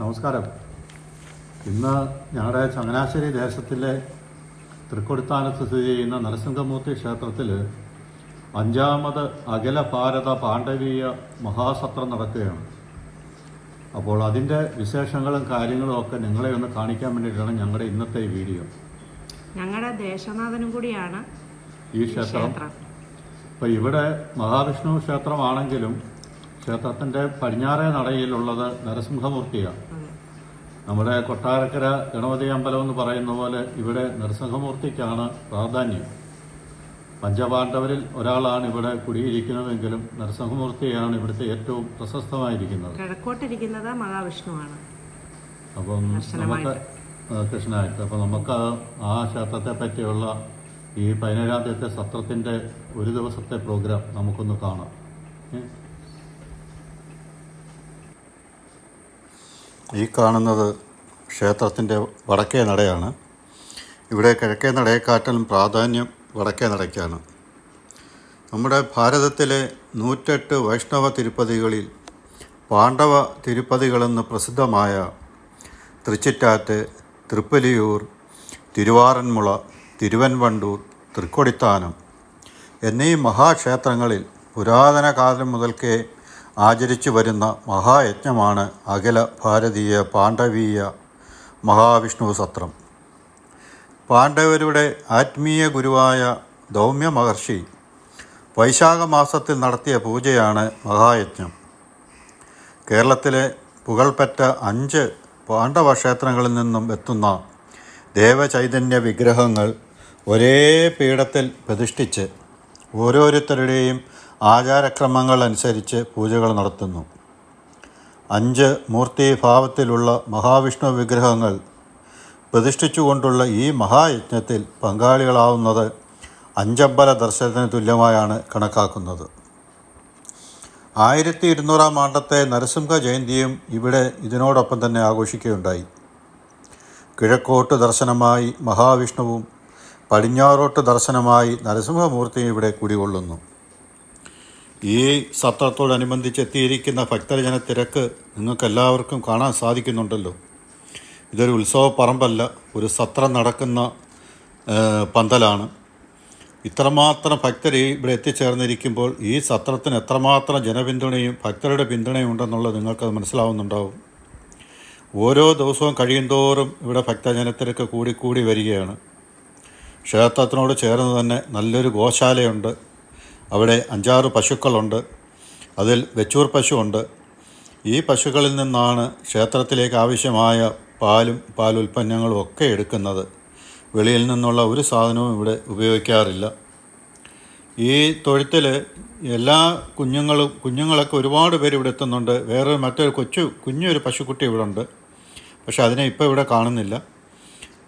നമസ്കാരം. ഇന്ന് ഞങ്ങളുടെ ചങ്ങനാശ്ശേരി ദേശത്തിലെ തൃക്കൊടുത്താനത്ത് സ്ഥിതി ചെയ്യുന്ന നരസിംഹമൂർത്തി ക്ഷേത്രത്തിൽ അഞ്ചാമത് അഖില ഭാരത പാണ്ഡവീയ മഹാസത്രം നടക്കുകയാണ്. അപ്പോൾ അതിന്റെ വിശേഷങ്ങളും കാര്യങ്ങളും ഒക്കെ നിങ്ങളെ ഒന്ന് കാണിക്കാൻ വേണ്ടിയിട്ടാണ് ഞങ്ങളുടെ ഇന്നത്തെ വീഡിയോ. ഞങ്ങളുടെ ദേശനാഥനും കൂടിയാണ് ഈ ക്ഷേത്രം. അപ്പോൾ ഇവിടെ മഹാവിഷ്ണു ക്ഷേത്രമാണെങ്കിലും ക്ഷേത്രത്തിന്റെ പടിഞ്ഞാറേ നടയിലുള്ളത് നരസിംഹമൂർത്തിയാണ്. നമ്മുടെ കൊട്ടാരക്കര ഗണപതി അമ്പലം എന്ന് പറയുന്ന പോലെ ഇവിടെ നരസിംഹമൂർത്തിക്കാണ് പ്രാധാന്യം. പഞ്ചപാണ്ഡവരിൽ ഒരാളാണ് ഇവിടെ കുടിയിരിക്കുന്നതെങ്കിലും നരസിംഹമൂർത്തിയാണ് ഇവിടുത്തെ ഏറ്റവും പ്രശസ്തമായിരിക്കുന്നത്. കിഴക്കോട്ടിരിക്കുന്നത് മഹാവിഷ്ണുവാണ്. അപ്പം നമുക്ക് കൃഷ്ണനായിട്ട്. അപ്പം നമുക്ക് ആ ക്ഷേത്രത്തെ പറ്റിയുള്ള ഈ പതിനേഴാം തീയതി സത്രത്തിന്റെ ഒരു ദിവസത്തെ പ്രോഗ്രാം നമുക്കൊന്ന് കാണാം. ഈ കാണുന്നത് ക്ഷേത്രത്തിന്റെ വടക്കേ നടയാണ്. ഇവിടെ കിഴക്കേ നടയെക്കാട്ടിലും പ്രാധാന്യം വടക്കേ നടയ്ക്കാണ്. നമ്മുടെ ഭാരതത്തിലെ നൂറ്റെട്ട് വൈഷ്ണവ തിരുപ്പതികളിൽ പാണ്ഡവ തിരുപ്പതികളെന്ന് പ്രസിദ്ധമായ തൃച്ചിറ്റാറ്റ് തൃപ്പലിയൂർ തിരുവാറന്മുള തിരുവൻവണ്ടൂർ തൃക്കൊടിത്താനം എന്നീ മഹാക്ഷേത്രങ്ങളിൽ പുരാതന കാലം മുതൽക്കേ ആചരിച്ചു വരുന്ന മഹായജ്ഞമാണ് അഖില ഭാരതീയ പാണ്ഡവീയ മഹാവിഷ്ണു സത്രം. പാണ്ഡവരുടെ ആത്മീയ ഗുരുവായ ദൗമ്യ മഹർഷി വൈശാഖ മാസത്തിൽ നടത്തിയ പൂജയാണ് മഹായജ്ഞം. കേരളത്തിലെ പുകൾപ്പെട്ട അഞ്ച് പാണ്ഡവ ക്ഷേത്രങ്ങളിൽ നിന്നും എത്തുന്ന ദേവചൈതന്യ വിഗ്രഹങ്ങൾ ഒരേ പീഠത്തിൽ പ്രതിഷ്ഠിച്ച് ഓരോരുത്തരുടെയും ആചാരക്രമങ്ങൾ അനുസരിച്ച് പൂജകൾ നടത്തുന്നു. അഞ്ച് മൂർത്തിഭാവത്തിലുള്ള മഹാവിഷ്ണു വിഗ്രഹങ്ങൾ പ്രതിഷ്ഠിച്ചുകൊണ്ടുള്ള ഈ മഹായജ്ഞത്തിൽ പങ്കാളികളാവുന്നത് അഞ്ചമ്പല ദർശനത്തിന് തുല്യമായാണ് കണക്കാക്കുന്നത്. ആയിരത്തി ഇരുന്നൂറാം ആണ്ടത്തെ നരസിംഹ ജയന്തിയും ഇവിടെ ഇതിനോടൊപ്പം തന്നെ ആഘോഷിക്കുകയുണ്ടായി. കിഴക്കോട്ട് ദർശനമായി മഹാവിഷ്ണുവും പടിഞ്ഞാറോട്ട് ദർശനമായി നരസിംഹമൂർത്തിയും ഇവിടെ കുടികൊള്ളുന്നു ഈ സത്രത്തോടനുബന്ധിച്ച് എത്തിയിരിക്കുന്ന ഭക്തജന തിരക്ക് നിങ്ങൾക്കെല്ലാവർക്കും കാണാൻ സാധിക്കുന്നുണ്ടല്ലോ. ഇതൊരു ഉത്സവ പറമ്പല്ല ഒരു സത്രം നടക്കുന്ന പന്തലാണ്. ഇത്രമാത്രം ഭക്തർ ഇവിടെ എത്തിച്ചേർന്നിരിക്കുമ്പോൾ ഈ സത്രത്തിന് എത്രമാത്രം ജനപിന്തുണയും ഭക്തരുടെ പിന്തുണയും ഉണ്ടെന്നുള്ളത് നിങ്ങൾക്കത് മനസ്സിലാവുന്നുണ്ടാവും. ഓരോ ദിവസവും കഴിയുന്തോറും ഇവിടെ ഭക്തജനത്തിരക്ക് കൂടിക്കൂടി കൂടി വരികയാണ്. ക്ഷേത്രത്തിനോട് ചേർന്ന് തന്നെ നല്ലൊരു ഗോശാലയുണ്ട്. അവിടെ അഞ്ചാറ് പശുക്കളുണ്ട്. അതിൽ വെച്ചൂർ പശുവുണ്ട്. ഈ പശുക്കളിൽ നിന്നാണ് ക്ഷേത്രത്തിലേക്ക് ആവശ്യമായ പാലും പാലുൽപ്പന്നങ്ങളും ഒക്കെ എടുക്കുന്നത്. വെളിയിൽ നിന്നുള്ള ഒരു സാധനവും ഇവിടെ ഉപയോഗിക്കാറില്ല. ഈ തൊഴുത്തിൽ എല്ലാ കുഞ്ഞുങ്ങളും കുഞ്ഞുങ്ങളൊക്കെ ഒരുപാട് പേര് ഇവിടെ എത്തുന്നുണ്ട്. വേറെ മറ്റൊരു കൊച്ചു കുഞ്ഞൊരു പശുക്കുട്ടി ഇവിടെ ഉണ്ട്. പക്ഷേ അതിനെ ഇപ്പോൾ ഇവിടെ കാണുന്നില്ല.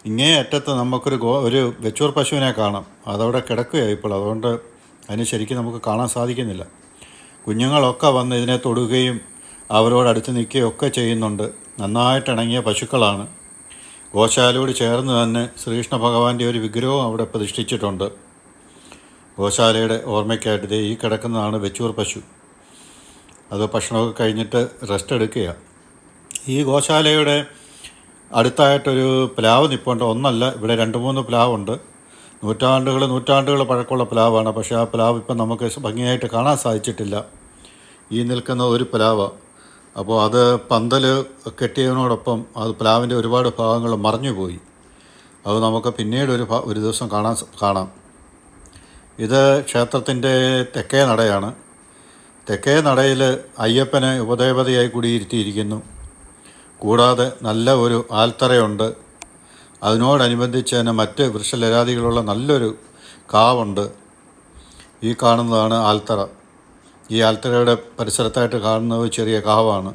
ഇങ്ങേ അറ്റത്ത് നമുക്കൊരു ഗോ ഒരു വെച്ചൂർ പശുവിനെ കാണാം. അതവിടെ കിടക്കുകയാണ് ഇപ്പോൾ. അതുകൊണ്ട് അതിന് ശരിക്കും നമുക്ക് കാണാൻ സാധിക്കുന്നില്ല. കുഞ്ഞുങ്ങളൊക്കെ വന്ന് ഇതിനെ തൊടുകയും അവരോടടുത്ത് നിൽക്കുകയും ഒക്കെ ചെയ്യുന്നുണ്ട്. നന്നായിട്ട് ഇണങ്ങിയ പശുക്കളാണ്. ഗോശാലയോട് ചേർന്ന് തന്നെ ശ്രീകൃഷ്ണ ഭഗവാന്റെ ഒരു വിഗ്രഹവും അവിടെ പ്രതിഷ്ഠിച്ചിട്ടുണ്ട്. ഗോശാലയുടെ ഓർമ്മയ്ക്കായിട്ട് ദേ ഈ കിടക്കുന്നതാണ് വെച്ചൂർ പശു. അത് ഭക്ഷണമൊക്കെ കഴിഞ്ഞിട്ട് റെസ്റ്റ് എടുക്കുക ഈ ഗോശാലയുടെ അടുത്തായിട്ടൊരു പ്ലാവ് നിൽപ്പുണ്ട് ഒന്നല്ല ഇവിടെ രണ്ട് മൂന്ന് പ്ലാവുണ്ട്. നൂറ്റാണ്ടുകൾ നൂറ്റാണ്ടുകൾ പഴക്കമുള്ള പ്ലാവാണ്. പക്ഷേ ആ പ്ലാവ് ഇപ്പം നമുക്ക് ഭംഗിയായിട്ട് കാണാൻ സാധിച്ചിട്ടില്ല. ഈ നിൽക്കുന്ന ഒരു പ്ലാവ്. അപ്പോൾ അത് പന്തൽ കെട്ടിയതിനോടൊപ്പം അത് പ്ലാവിന്റെ ഒരുപാട് ഭാഗങ്ങൾ മറിഞ്ഞുപോയി. അത് നമുക്ക് പിന്നീട് ഒരു ഒരു ദിവസം കാണാൻ കാണാം. ഇത് ക്ഷേത്രത്തിന്റെ തെക്കേ നടയാണ്. തെക്കേ നടയിൽ അയ്യപ്പനെ ഉപദേവതയായി കൂടിയിരുത്തിയിരിക്കുന്നു. കൂടാതെ നല്ല ഒരു ആൽത്തറയുണ്ട്. അതിനോടനുബന്ധിച്ച് തന്നെ മറ്റ് വൃക്ഷലരാദികളുള്ള നല്ലൊരു കാവുണ്ട്. ഈ കാണുന്നതാണ് ആൽത്തറ. ഈ ആൽത്തറയുടെ പരിസരത്തായിട്ട് കാണുന്നത് ചെറിയ കാവാണ്.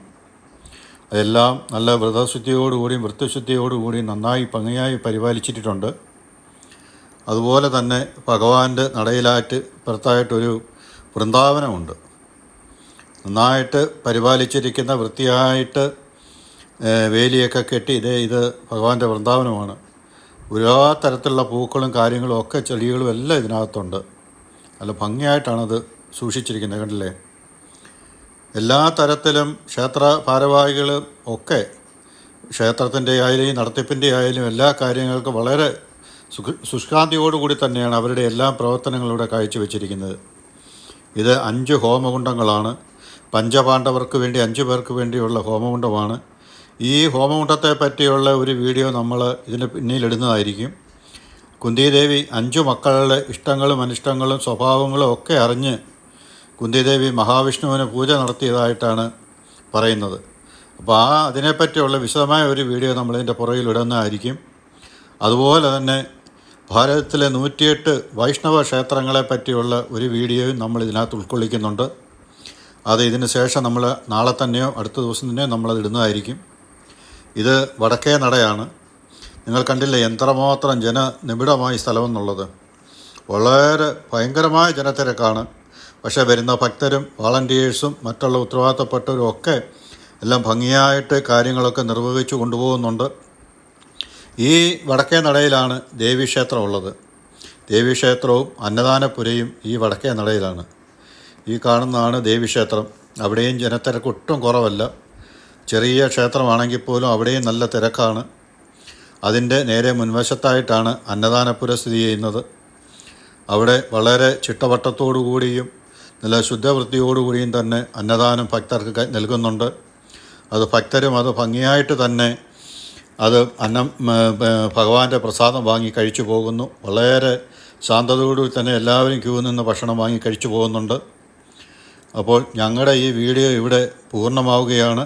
അതെല്ലാം നല്ല വ്രതശുദ്ധിയോടുകൂടിയും വൃത്തശുദ്ധിയോടുകൂടിയും നന്നായി ഭംഗിയായി പരിപാലിച്ചിട്ടുണ്ട്. അതുപോലെ തന്നെ ഭഗവാന്റെ നടയിലായിട്ട് പുറത്തായിട്ടൊരു വൃന്ദാവനമുണ്ട്. നന്നായിട്ട് പരിപാലിച്ചിരിക്കുന്ന വൃത്തിയായിട്ട് വേലിയൊക്കെ കെട്ടി ഇതേ ഇത് ഭഗവാന്റെ വൃന്ദാവനമാണ്. എല്ലാ തരത്തിലുള്ള പൂക്കളും കാര്യങ്ങളും ഒക്കെ ചെടികളും എല്ലാം ഇതിനകത്തുണ്ട്. നല്ല ഭംഗിയായിട്ടാണത് സൂക്ഷിച്ചിരിക്കുന്നത് കണ്ടില്ലേ? എല്ലാ തരത്തിലും ക്ഷേത്ര ഭാരവാഹികളും ഒക്കെ ക്ഷേത്രത്തിന്റെ ആയാലും നടത്തിപ്പിന്റെ ആയാലും എല്ലാ കാര്യങ്ങൾക്കും വളരെ ശുഷ്കാന്തിയോടുകൂടി തന്നെയാണ് അവരുടെ എല്ലാ പ്രവർത്തനങ്ങളിലൂടെ കാഴ്ചവെച്ചിരിക്കുന്നത്. ഇത് അഞ്ച് ഹോമകുണ്ടങ്ങളാണ് പഞ്ചപാണ്ഡവർക്ക് വേണ്ടി അഞ്ച് പേർക്ക് വേണ്ടിയുള്ള ഹോമകുണ്ടമാണ് ഈ ഹോമകുണ്ടത്തെ പറ്റിയുള്ള ഒരു വീഡിയോ നമ്മൾ ഇതിന് പിന്നിലിടുന്നതായിരിക്കും. കുന്തിദേവി അഞ്ചു മക്കളുടെ ഇഷ്ടങ്ങളും അനിഷ്ടങ്ങളും സ്വഭാവങ്ങളും ഒക്കെ അറിഞ്ഞ് കുന്തിദേവി മഹാവിഷ്ണുവിന് പൂജ നടത്തിയതായിട്ടാണ് പറയുന്നത്. അപ്പോൾ ആ അതിനെപ്പറ്റിയുള്ള വിശദമായ ഒരു വീഡിയോ നമ്മളിതിന്റെ പുറകിൽ ഇടുന്നതായിരിക്കും. അതുപോലെ തന്നെ ഭാരതത്തിലെ നൂറ്റിയെട്ട് വൈഷ്ണവ ക്ഷേത്രങ്ങളെ പറ്റിയുള്ള ഒരു വീഡിയോയും നമ്മൾ ഇതിനകത്ത് ഉൾക്കൊള്ളിക്കുന്നുണ്ട്. അത് ഇതിന് ശേഷം നമ്മൾ നാളെ തന്നെയോ അടുത്ത ദിവസം തന്നെയോ നമ്മളത് ഇടുന്നതായിരിക്കും ഇത് വടക്കേ നടയാണ്. നിങ്ങൾ കണ്ടില്ലേ എത്രമാത്രം ജനനിബിഡമായ സ്ഥലമെന്നുള്ളത്. വളരെ ഭയങ്കരമായ ജനത്തിരക്കാണ്. പക്ഷേ വരുന്ന ഭക്തരും വാളണ്ടിയേഴ്സും മറ്റുള്ള ഉത്തരവാദിത്തപ്പെട്ടവരും ഒക്കെ എല്ലാം ഭംഗിയായിട്ട് കാര്യങ്ങളൊക്കെ നിർവഹിച്ചു കൊണ്ടുപോകുന്നുണ്ട്. ഈ വടക്കേ നടയിലാണ് ദേവീക്ഷേത്രം ഉള്ളത് ദേവീക്ഷേത്രവും അന്നദാനപുരയും ഈ വടക്കേ നടയിലാണ്. ഈ കാണുന്നതാണ് ദേവീക്ഷേത്രം. അവിടെയും ജനത്തിരക്ക് ഒട്ടും കുറവല്ല. ചെറിയ ക്ഷേത്രമാണെങ്കിൽ പോലും അവിടെയും നല്ല തിരക്കാണ്. അതിന്റെ നേരെ മുൻവശത്തായിട്ടാണ് അന്നദാനപുര സ്ഥിതി ചെയ്യുന്നത്. അവിടെ വളരെ ചിട്ടവട്ടത്തോടു കൂടിയും നല്ല ശുദ്ധവൃത്തിയോടുകൂടിയും തന്നെ അന്നദാനം ഭക്തർക്ക് നൽകുന്നുണ്ട്. അത് ഭക്തരും അത് ഭംഗിയായിട്ട് തന്നെ അത് അന്നം ഭഗവാന്റെ പ്രസാദം വാങ്ങി കഴിച്ചു പോകുന്നു. വളരെ ശാന്തതയോടുകൂടി തന്നെ എല്ലാവരും ക്യൂ നിന്ന് ഭക്ഷണം വാങ്ങി കഴിച്ചു പോകുന്നുണ്ട്. അപ്പോൾ ഞങ്ങളുടെ ഈ വീഡിയോ ഇവിടെ പൂർണമാവുകയാണ്.